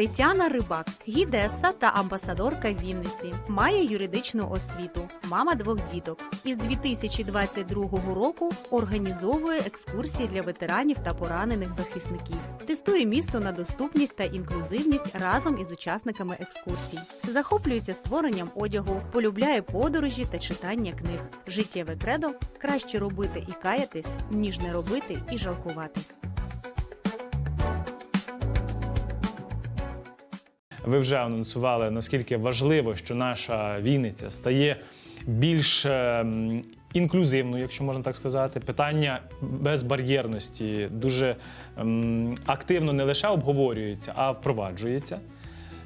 Тетяна Рибак, гідеса та амбасадорка Вінниці, має юридичну освіту, мама двох діток. Із 2022 року організовує екскурсії для ветеранів та поранених захисників. Тестує місто на доступність та інклюзивність разом із учасниками екскурсій. Захоплюється створенням одягу, полюбляє подорожі та читання книг. Життєве кредо краще робити і каятись, ніж не робити і жалкувати. Ви вже анонсували, наскільки важливо, що наша Вінниця стає більш ем, інклюзивною, якщо можна так сказати. Питання безбар'єрності дуже ем, активно не лише обговорюється, а впроваджується.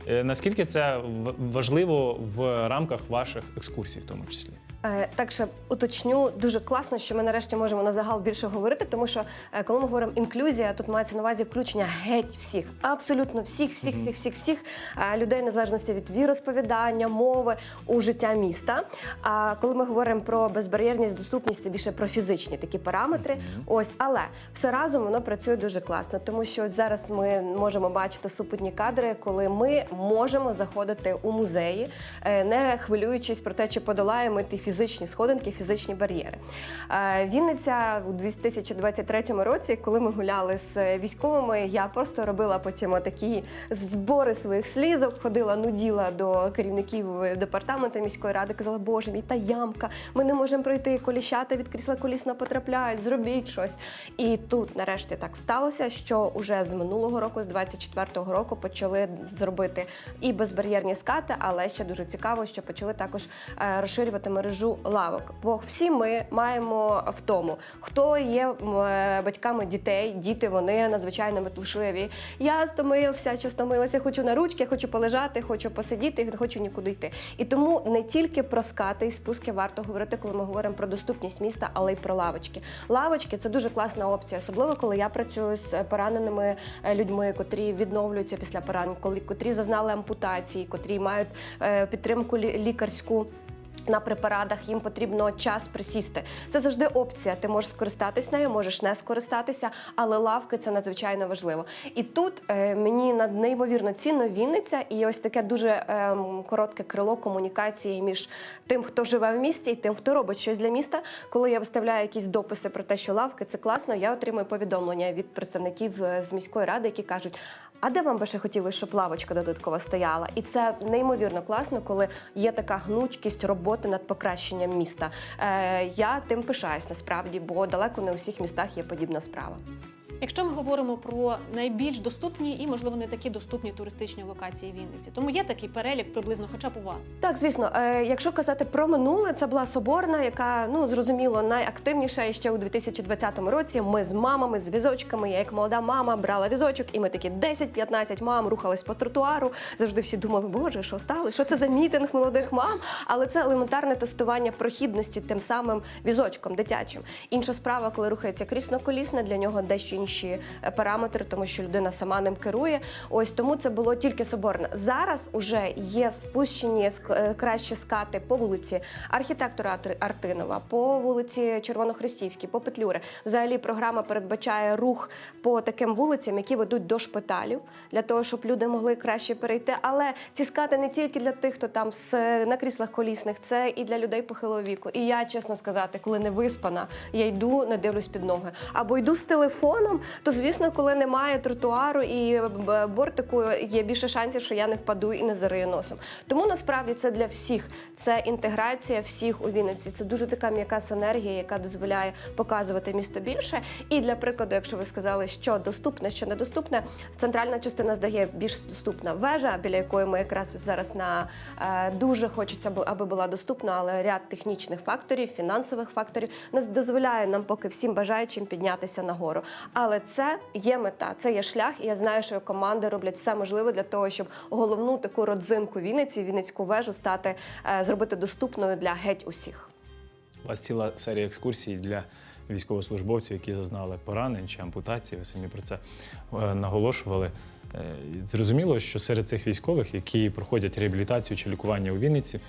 Е, Наскільки це важливо в рамках ваших екскурсій, в тому числі? Е, Так що уточню дуже класно, що ми нарешті можемо на загал більше говорити, тому що е, коли ми говоримо інклюзія, тут мається на увазі включення геть всіх, абсолютно всіх, всіх, всіх, всіх, всіх е, людей, незалежності від віросповідання, мови у життя міста. А коли ми говоримо про безбар'єрність, доступність, це більше про фізичні такі параметри. Ось, але все разом воно працює дуже класно, тому що зараз ми можемо бачити супутні кадри, коли ми можемо заходити у музеї, не хвилюючись про те, чи подолаємо ті фізичні сходинки, фізичні бар'єри. Е, Вінниця у 2023 році, коли ми гуляли з військовими, я просто робила потім такі збори своїх слізок, ходила, нуділа до керівників департаменту міської ради, казала, боже мій, та ямка, ми не можемо пройти, коліщата від крісла колісно потрапляють, зробіть щось. І тут нарешті так сталося, що уже з минулого року, з 24-го року, почали зробити і безбар'єрні скати, але ще дуже цікаво, що почали також е, розширювати мережу лавок. Бо всі ми маємо втому, хто є е, батьками дітей, діти вони надзвичайно метушливі. Я стомився чи стомилася, хочу на ручки, хочу полежати, хочу посидіти, хочу нікуди йти. І тому не тільки про скати і спуски варто говорити, коли ми говоримо про доступність міста, але й про лавочки. Лавочки це дуже класна опція, особливо коли я працюю з пораненими е, людьми, котрі відновлюються після поранень, коли котрі зазнали ампутації, котрі мають е, підтримку лікарську. На препаратах їм потрібно час присісти. Це завжди опція. Ти можеш скористатись нею, можеш не скористатися, але лавки це надзвичайно важливо. І тут е, мені неймовірно цінно Вінниця і ось таке дуже ем, коротке крило комунікації між тим, хто живе в місті, і тим, хто робить щось для міста. Коли я виставляю якісь дописи про те, що лавки це класно, я отримую повідомлення від представників е, з міської ради, які кажуть. А де вам би ще хотілося, щоб лавочка додатково стояла? І це неймовірно класно, коли є така гнучкість роботи над покращенням міста. Е, я тим пишаюсь насправді, бо далеко не у всіх містах є подібна справа. Якщо ми говоримо про найбільш доступні і, можливо, не такі доступні туристичні локації Вінниці, тому є такий перелік приблизно, хоча б у вас. Так, звісно, е, якщо казати про минуле, це була соборна, яка ну зрозуміло найактивніша ще у 2020 році. Ми з мамами, з візочками. Я як молода мама брала візочок, і ми такі 10-15 мам рухались по тротуару. Завжди всі думали, боже, що стало? Що це за мітинг молодих мам? Але це елементарне тестування прохідності тим самим візочком дитячим. Інша справа, коли рухається крісно-колісне, для нього дещо інші е, параметри, тому що людина сама ним керує. Ось тому це було тільки соборне. Зараз уже є спущені е, кращі скати по вулиці архітектора Ар- Артинова, по вулиці Червонохрестівській, по Петлюри. Взагалі програма передбачає рух по таким вулицям, які ведуть до шпиталів, для того, щоб люди могли краще перейти. Але ці скати не тільки для тих, хто там з на кріслах колісних, це і для людей похилого віку. І я, чесно сказати, коли не виспана, я йду, не дивлюсь під ноги. Або йду з телефоном, то звісно, коли немає тротуару і бортику, є більше шансів, що я не впаду і не зарию носом. Тому насправді це для всіх. Це інтеграція всіх у Вінниці. Це дуже така м'яка синергія, яка дозволяє показувати місто більше. І для прикладу, якщо ви сказали, що доступне, що недоступне, центральна частина здає більш доступна вежа, біля якої ми якраз зараз на е, дуже хочеться, аби була доступна, але ряд технічних факторів, фінансових факторів не дозволяє нам поки всім бажаючим піднятися нагору. Але це є мета, це є шлях, і я знаю, що команди роблять все можливе для того, щоб головну таку родзинку Вінниці, Вінницьку вежу стати е, зробити доступною для геть усіх. У вас ціла серія екскурсій для військовослужбовців, які зазнали поранень чи ампутації. Ви самі про це е, наголошували. Е, Зрозуміло, що серед цих військових, які проходять реабілітацію чи лікування у Вінниці,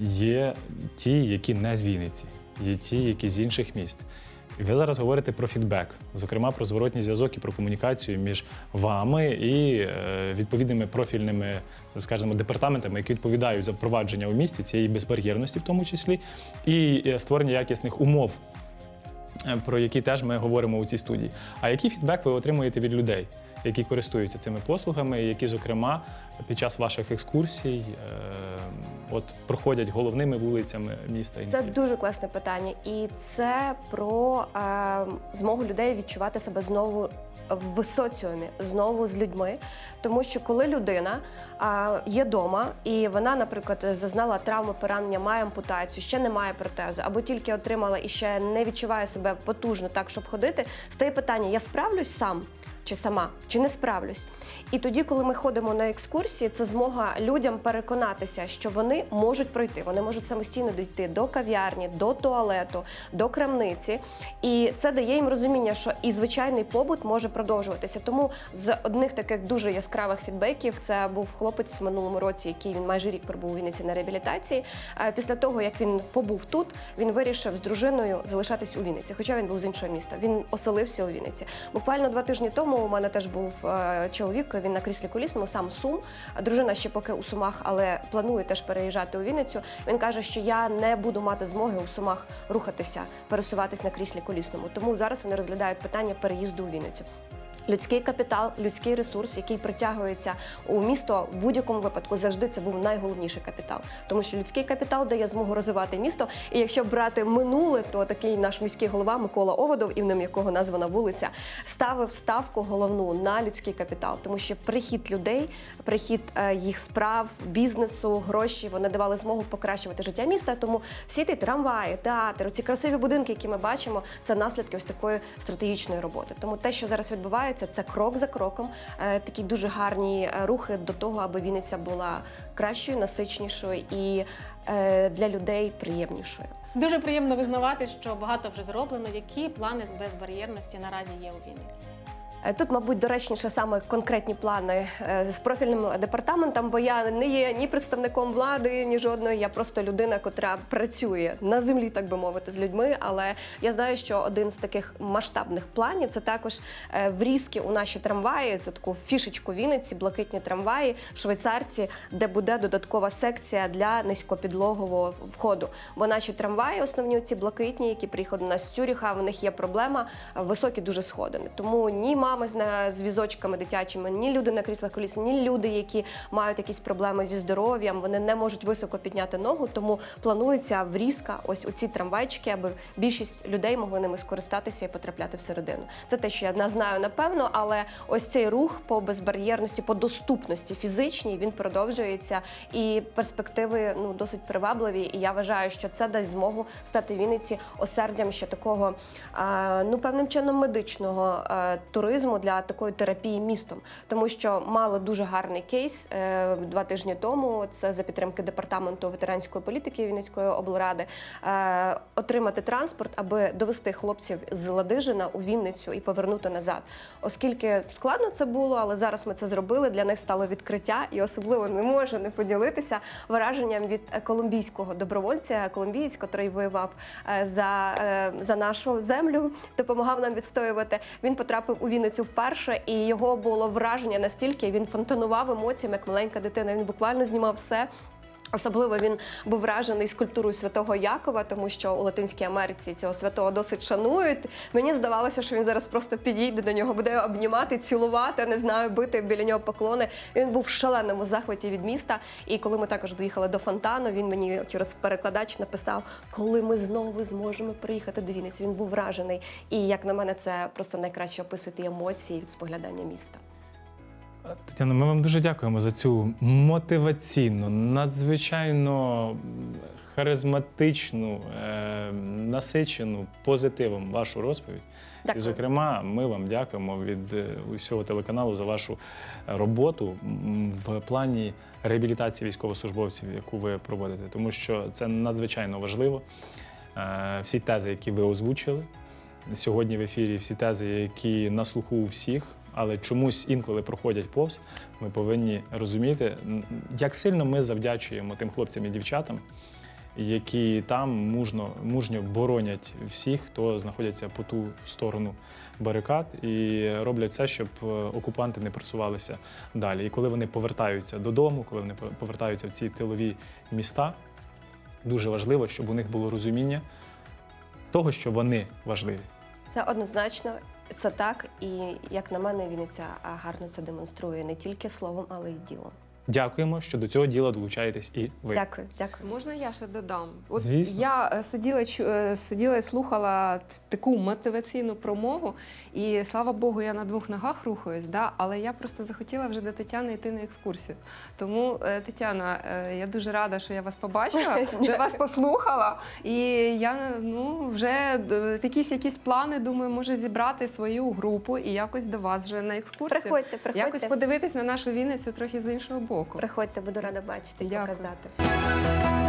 є ті, які не з Вінниці, є ті, які з інших міст. Ви зараз говорите про фідбек, зокрема про зворотній зв'язок і про комунікацію між вами і е, відповідними профільними, скажімо, департаментами, які відповідають за впровадження у місті цієї безбар'єрності, в тому числі, і е, створення якісних умов, е, про які теж ми говоримо у цій студії. А який фідбек ви отримуєте від людей, які користуються цими послугами, які, зокрема, під час ваших екскурсій е, от проходять головними вулицями міста? Це дуже класне питання, і це про е, змогу людей відчувати себе знову в соціумі, знову з людьми. Тому що коли людина е, є вдома і вона, наприклад, зазнала травму поранення, має ампутацію, ще не має протезу, або тільки отримала і ще не відчуває себе потужно так, щоб ходити, стає питання: я справлюсь сам. Чи сама, чи не справлюсь. І тоді, коли ми ходимо на екскурсії, це змога людям переконатися, що вони можуть пройти, вони можуть самостійно дійти до кав'ярні, до туалету, до крамниці. І це дає їм розуміння, що і звичайний побут може продовжуватися. Тому з одних таких дуже яскравих фідбеків це був хлопець в минулому році, який він майже рік пробув у Вінниці на реабілітації. Після того, як він побув тут, він вирішив з дружиною залишатись у Вінниці, хоча він був з іншого міста. Він оселився у Вінниці. Буквально два тижні тому у мене теж був е, чоловік. Він на кріслі колісному, сам сум. Дружина ще поки у сумах, але планує теж переїжджати у Вінницю. Він каже, що я не буду мати змоги у сумах рухатися, пересуватись на кріслі колісному. Тому зараз вони розглядають питання переїзду у Вінницю. Людський капітал, людський ресурс, який притягується у місто в будь-якому випадку, завжди це був найголовніший капітал, тому що людський капітал дає змогу розвивати місто. І якщо брати минуле, то такий наш міський голова Микола Оводов, ім'ям якого названа вулиця, ставив ставку головну на людський капітал, тому що прихід людей, прихід е, їх справ, бізнесу, гроші, вони давали змогу покращувати життя міста. Тому всі ті трамваї, театр, ці красиві будинки, які ми бачимо, це наслідки ось такої стратегічної роботи. Тому те, що зараз відбувається, це крок за кроком, е, такі дуже гарні е, рухи до того, аби Вінниця була кращою, насичнішою і е, для людей приємнішою. Дуже приємно визнавати, що багато вже зроблено. Які плани з безбар'єрності наразі є у Вінниці? Е, Тут, мабуть, доречніше саме конкретні плани е, з профільним департаментом, бо я не є ні представником влади, ні жодної. Я просто людина, котра працює на землі, так би мовити, з людьми. Але я знаю, що один з таких масштабних планів це також е, врізки у наші трамваї. Це таку фішечку Вінниці, блакитні трамваї, швейцарці, де буде додаткова секція для низькопідлогового входу. Бо наші трамваї, основні ці блакитні, які приїхали до нас з Цюріха, в них є проблема високі дуже сходини. Тому ні мами з візочками дитячими, ні люди на кріслах коліс, ні люди, які мають якісь проблеми зі здоров'ям, вони не можуть високо підняти ногу. Тому планується врізка ось у ці трамвайчики, аби більшість людей могли ними скористатися і потрапляти всередину. Це те, що я не знаю напевно, але ось цей рух по безбар'єрності, по доступності фізичній він продовжується, і перспективи ну досить привабливі. І я вважаю, що це дасть змогу стати Вінниці осердям ще такого ну певним чином медичного е, туризму для такої терапії містом, тому що мало дуже гарний кейс е, два тижні тому. Це за підтримки департаменту ветеранської політики Вінницької облради е, отримати транспорт, аби довести хлопців з Ладижина у Вінницю і повернути назад. Оскільки складно це було, але зараз ми це зробили. Для них стало відкриття, і особливо не можу не поділитися враженням від колумбійського добровольця, колумбієць, який воював е, за, за нашу землю, допомагав нам відстоювати. Він потрапив у Вінницю вперше, і його було враження настільки він фонтанував емоціями, як маленька дитина. Він буквально знімав все. Особливо він був вражений скульптурою святого Якова, тому що у Латинській Америці цього святого досить шанують. Мені здавалося, що він зараз просто підійде до нього, буде обнімати, цілувати, не знаю, бити біля нього поклони. Він був в шаленому захваті від міста. І коли ми також доїхали до фонтану, він мені через перекладач написав, коли ми знову зможемо приїхати до Вінниці. Він був вражений. І як на мене, це просто найкраще описує емоції від споглядання міста. Тетяно, ми вам дуже дякуємо за цю мотиваційну, надзвичайно харизматичну, е, насичену позитивом вашу розповідь. Дякую. І, зокрема, ми вам дякуємо від е, усього телеканалу за вашу роботу в плані реабілітації військовослужбовців, яку ви проводите, тому що це надзвичайно важливо. Е, Всі тези, які ви озвучили сьогодні в ефірі, всі тези, які на слуху у всіх, але чомусь інколи проходять повз, ми повинні розуміти, як сильно ми завдячуємо тим хлопцям і дівчатам, які там мужно, мужньо боронять всіх, хто знаходиться по ту сторону барикад, і роблять все, щоб е, окупанти не просувалися далі. І коли вони повертаються додому, коли вони повертаються в ці тилові міста, дуже важливо, щоб у них було розуміння того, що вони важливі. Це однозначно. Це так, і як на мене, Вінниця ця гарно це демонструє не тільки словом, але й ділом. Дякуємо, що до цього діла долучаєтесь і ви. Дякую, дякую. Можна я ще додам? От Звісно. я е, сиділа, чу- е, сиділа і слухала таку мотиваційну промову, і слава Богу, я на двох ногах рухаюсь, да? але я просто захотіла вже до Тетяни йти на екскурсію. Тому, е, Тетяна, я дуже рада, що я вас побачила, що я вас послухала. І я ну, вже якісь якісь плани, думаю, може зібрати свою групу і якось до вас вже на екскурсію. Приходьте, приходьте. Якось подивитись на нашу Вінницю трохи з іншого боку. Приходьте, буду рада бачити і Дякую. показати.